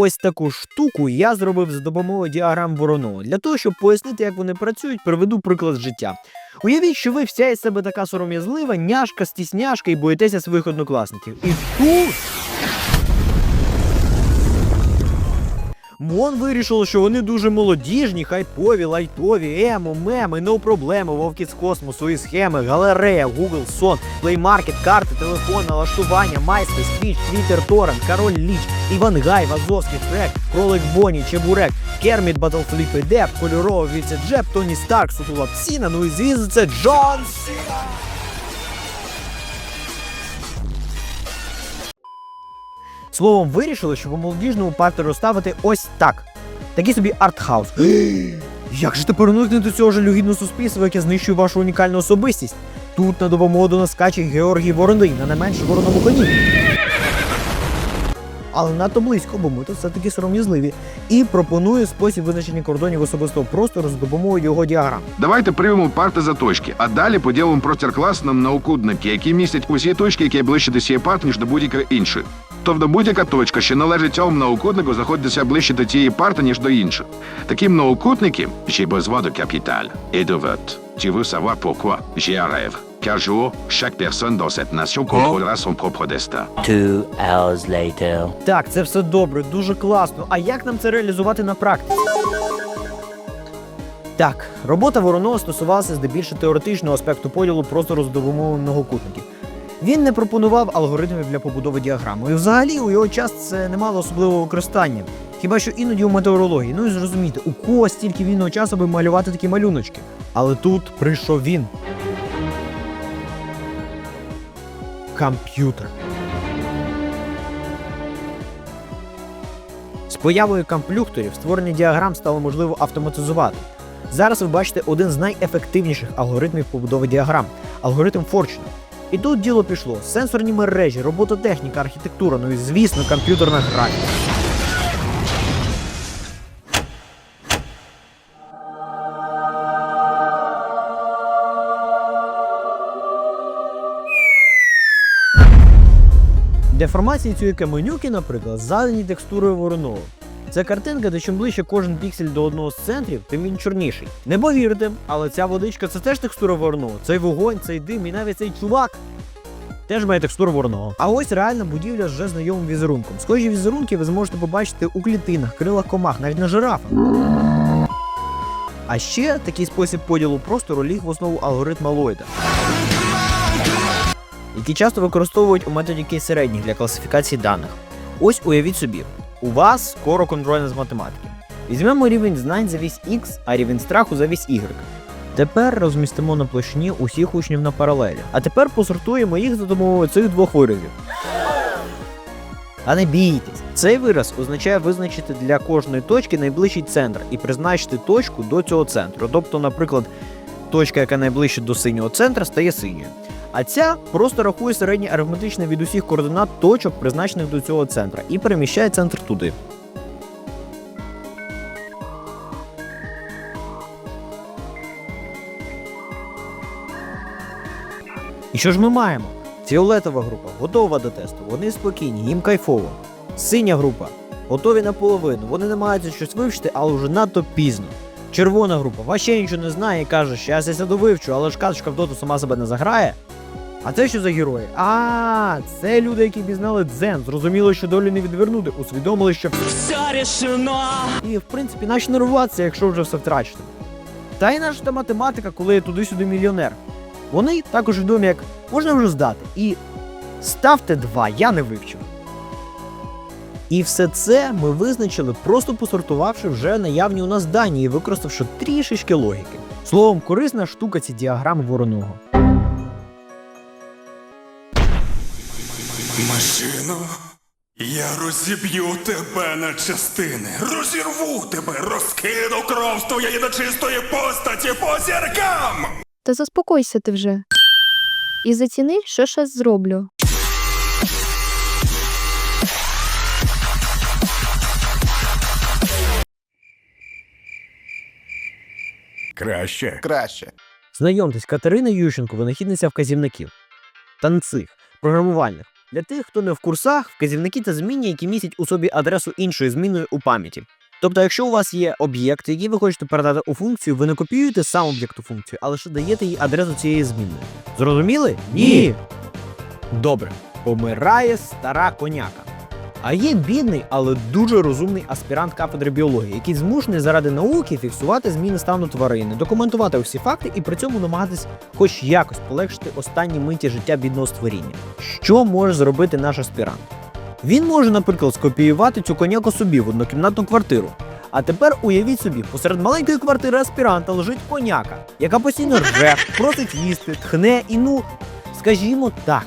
ось таку штуку я зробив за допомогою діаграм Воронова. Для того, щоб пояснити, як вони працюють, приведу приклад життя. Уявіть, що ви вся із себе така сором'язлива, няшка, стісняшка і боїтеся своїх однокласників. І тут. Мон вирішило, що вони дуже молодіжні, хайпові, лайтові, емо, меми, no проблеми, вовки з космосу і схеми, галерея, Google, сон, Market, карти, телефон, налаштування, MySpace, Twitch, Twitter, Торрент, Король Ліч, Іван Гай, Вазовський, Фрек, Кролик Бонні, Чебурек, Керміт, Батлфліп і Деп, Кольорова Віце Джеб, Тоні Старк, Сутула Псіна, ну і звісно це Джон Сіна. Словом, вирішили, що по молодіжному партеру розставити ось так. Такий собі артхаус. Як же тепер уникнути до цього жалюгідного суспільства, яке знищує вашу унікальну особистість? Тут на допомогу до нас скаче Георгій Вороний на не менш вороному коні. Але надто близько, бо ми тут все-таки сором'язливі. І пропонує спосіб визначення кордонів особистого простору за допомогою його діаграм. Давайте приймемо парти за точки, а далі поділимо простір клас на наукудники, які містять усі точки, які ближче до цієї парти, ніж до будь-якої іншої. Тобто будь-яка точка, що належить цьому наукуднику, знаходиться ближче до цієї парти, ніж до інших. Такі наукудники, j'ai besoin de capital et de vote. Tu veux savoir pourquoi? J'ai un rêve. Qu'un jour, chaque personne dans cette nation contrôlera son propre destin. Two hours later. Так, це все добре, дуже класно. А як нам це реалізувати на практиці? Так, робота Воронова стосувалася здебільшого теоретичного аспекту поділу простору з допомогою многокутників. Він не пропонував алгоритмів для побудови діаграми. І взагалі у його час це не мало особливого використання. Хіба що іноді у метеорології. Ну і зрозумійте, у кого стільки вільного часу, аби малювати такі малюночки. Але тут прийшов він. Комп'ютер. З появою комплюхторів створення діаграм стало можливо автоматизувати. Зараз ви бачите один з найефективніших алгоритмів побудови діаграм алгоритм Форчна. І тут діло пішло: сенсорні мережі, робототехніка, архітектура, ну і звісно, комп'ютерна графіка. Деформації цієї каменюки, наприклад, задані текстурою Воронова. Це картинка, де чим ближче кожен піксель до одного з центрів, тим він чорніший. Не повірте, але ця водичка це теж текстура Воронова. Цей вогонь, цей дим і навіть цей чувак. Теж має текстуру Воронова. А ось реальна будівля з вже знайомим візерунком. Схожі візерунки ви зможете побачити у клітинах, крилах комах, навіть на жирафах. А ще такий спосіб поділу простору ліг в основу алгоритма Ллойда які часто використовують у методі середніх для класифікації даних. Ось уявіть собі, у вас скоро контрольна з математики. Візьмемо рівень знань за вісь X, а рівень страху за вісь Y. Тепер розмістимо на площині усіх учнів на паралелі. А тепер посортуємо їх за допомогою цих двох виразів. А не бійтесь, цей вираз означає визначити для кожної точки найближчий центр і призначити точку до цього центру. Тобто, наприклад, точка, яка найближче до синього центра, стає синьою. А ця просто рахує середнє арифметичне від усіх координат точок, призначених до цього центра, і переміщає центр туди. І що ж ми маємо? Фіолетова група готова до тесту, вони спокійні, їм кайфово. Синя група готові наполовину, вони намагаються щось вивчити, але вже надто пізно. Червона група вообще нічого не знає і каже, що я це довивчу, але ж каточка в доту сама себе не заграє. А це що за герої? А, це люди, які пізнали дзен, зрозуміли, що долю не відвернути, усвідомили, що Все решено. і в принципі наче нервуватися, якщо вже все втрачено. Та й наша та математика, коли я туди-сюди мільйонер. Вони також відомі як можна вже здати. І ставте два, я не вивчив. І все це ми визначили, просто посортувавши вже наявні у нас дані і використавши трішечки логіки. Словом, корисна штука ці діаграми вороного. Машино, я розіб'ю тебе на частини, розірву тебе, розкину кров з твоєї нечистої постаті по зіркам! Та заспокойся ти вже. І заціни, що щас зроблю. Краще. Краще. Знайомтесь, Катерина Ющенко, винахідниця вказівників, танцих, програмувальних. Для тих, хто не в курсах, вказівники це змінні, які містять у собі адресу іншої зміни у пам'яті. Тобто, якщо у вас є об'єкт, який ви хочете передати у функцію, ви не копіюєте сам об'єкт у функцію, а лише даєте їй адресу цієї зміни. Зрозуміли? Ні. Добре. Помирає стара коняка. А є бідний, але дуже розумний аспірант кафедри біології, який змушений заради науки фіксувати зміни стану тварини, документувати усі факти і при цьому намагатись хоч якось полегшити останні миті життя бідного створіння. Що може зробити наш аспірант? Він може, наприклад, скопіювати цю коняку собі в однокімнатну квартиру. А тепер уявіть собі, посеред маленької квартири аспіранта лежить коняка, яка постійно рже, просить їсти, тхне і ну, скажімо так,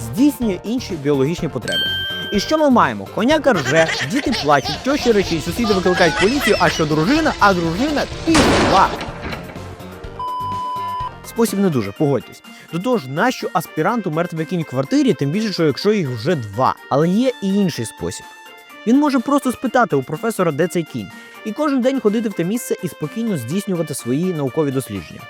здійснює інші біологічні потреби. І що ми маємо? Коняка рже, діти плачуть, тьощі речі, сусіди викликають поліцію, а що дружина, а дружина пішла. Спосіб не дуже, погодьтесь. До того ж, нащо аспіранту мертвий кінь в квартирі, тим більше, що якщо їх вже два. Але є і інший спосіб. Він може просто спитати у професора, де цей кінь, і кожен день ходити в те місце і спокійно здійснювати свої наукові дослідження.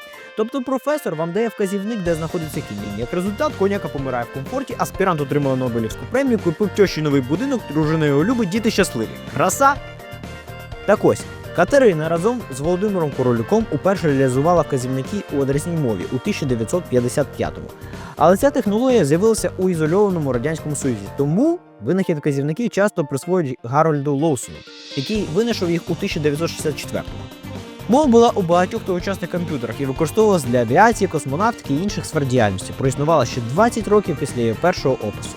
Тобто професор вам дає вказівник, де знаходиться кінь. Як результат, коняка помирає в комфорті, аспірант отримав Нобелівську премію, купив тьощі новий будинок, дружина його любить, діти щасливі. Краса! Так ось, Катерина разом з Володимиром Королюком уперше реалізувала вказівники у адресній мові у 1955-му. Але ця технологія з'явилася у ізольованому радянському союзі, тому винахід вказівників часто присвоюють Гарольду Лоусону, який винайшов їх у 1964-му. Мова була у багатьох тогочасних комп'ютерах і використовувалась для авіації, космонавтики і інших сфер діяльності. Проіснувала ще 20 років після її першого опису.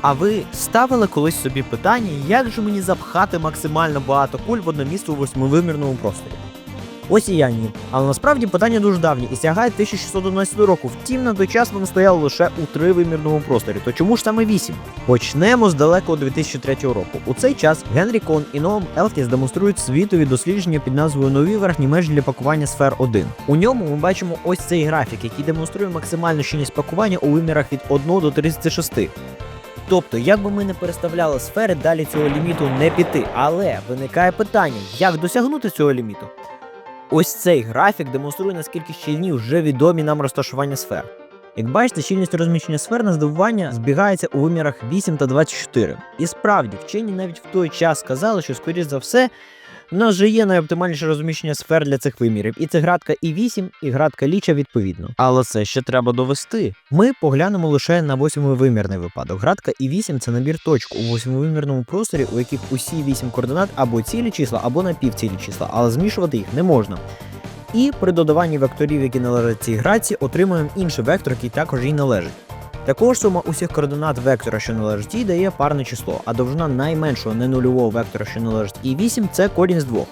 А ви ставили колись собі питання, як же мені запхати максимально багато куль в одне місце у восьмивимірному просторі? Ось і я ні. Але насправді питання дуже давнє і сягає 1611 року. Втім, на той час воно стояло лише у тривимірному просторі. То чому ж саме 8? Почнемо з далекого 2003 року. У цей час Генрі Кон і Ноам Елтіс демонструють світові дослідження під назвою Нові верхні межі для пакування сфер 1. У ньому ми бачимо ось цей графік, який демонструє максимальну щільність пакування у вимірах від 1 до 36. Тобто, як би ми не переставляли сфери, далі цього ліміту не піти. Але виникає питання, як досягнути цього ліміту? Ось цей графік демонструє, наскільки щільні вже відомі нам розташування сфер. Як бачите, щільність розміщення сфер на здивування збігається у вимірах 8 та 24. І справді, вчені навіть в той час сказали, що, скоріш за все, в нас же є найоптимальніше розміщення сфер для цих вимірів. І це градка і 8, і градка ліча відповідно. Але це ще треба довести. Ми поглянемо лише на восьмивимірний випадок. Градка і 8 це набір точок у восьмивимірному просторі, у яких усі 8 координат або цілі числа, або напівцілі числа, але змішувати їх не можна. І при додаванні векторів, які належать цій градці, отримуємо інший вектор, який також їй належить. Також сума усіх координат вектора, що належить їй, дає парне число, а довжина найменшого ненульового вектора, що належить і 8, це корінь з двох.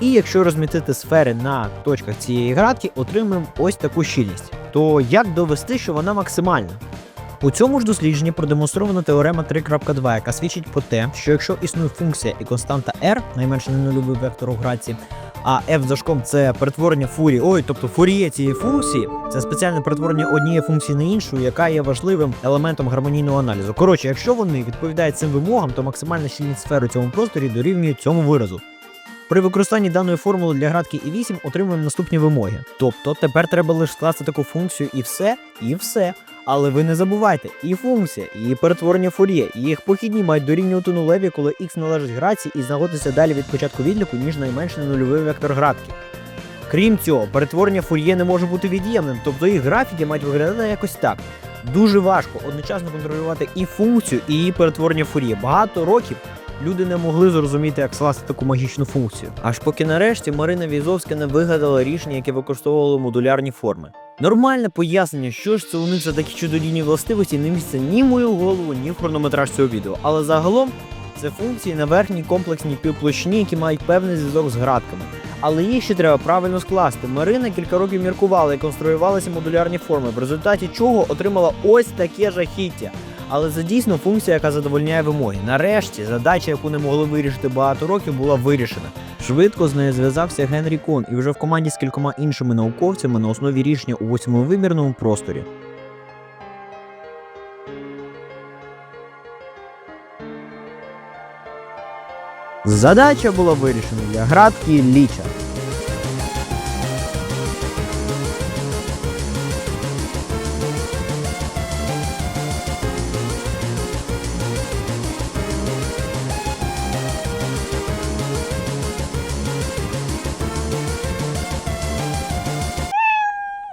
І якщо розмістити сфери на точках цієї градки, отримаємо ось таку щільність. То як довести, що вона максимальна? У цьому ж дослідженні продемонстрована теорема 3.2, яка свідчить про те, що якщо існує функція і константа r, найменше ненульовий вектор у градці, а f зашком це перетворення фурі. ой, тобто фуріє цієї функції, це спеціальне перетворення однієї функції на іншу, яка є важливим елементом гармонійного аналізу. Коротше, якщо вони відповідають цим вимогам, то максимальна щільність сфери у цьому просторі дорівнює цьому виразу. При використанні даної формули для градки і 8 отримуємо наступні вимоги. Тобто тепер треба лише скласти таку функцію і все, і все. Але ви не забувайте, і функція, і перетворення фур'є, і їх похідні мають дорівнювати нулеві, коли x належить градці і знаходиться далі від початку відліку, ніж найменший нульовий вектор градки. Крім цього, перетворення фур'є не може бути від'ємним, тобто їх графіки мають виглядати якось так. Дуже важко одночасно контролювати і функцію, і її перетворення фур'є. Багато років люди не могли зрозуміти, як скласти таку магічну функцію. Аж поки нарешті Марина Візовська не вигадала рішення, яке використовувало модулярні форми. Нормальне пояснення, що ж це у них за такі чудодійні властивості, не місце ні в мою голову, ні в хронометраж цього відео. Але загалом це функції на верхній комплексній півплощині, які мають певний зв'язок з градками. Але їх ще треба правильно скласти. Марина кілька років міркувала і конструювалися модулярні форми, в результаті чого отримала ось таке жахіття. Але це дійсно функція, яка задовольняє вимоги. Нарешті задача, яку не могли вирішити багато років, була вирішена. Швидко з нею зв'язався Генрі Кон і вже в команді з кількома іншими науковцями на основі рішення у восьмивимірному просторі. Задача була вирішена для градки Ліча.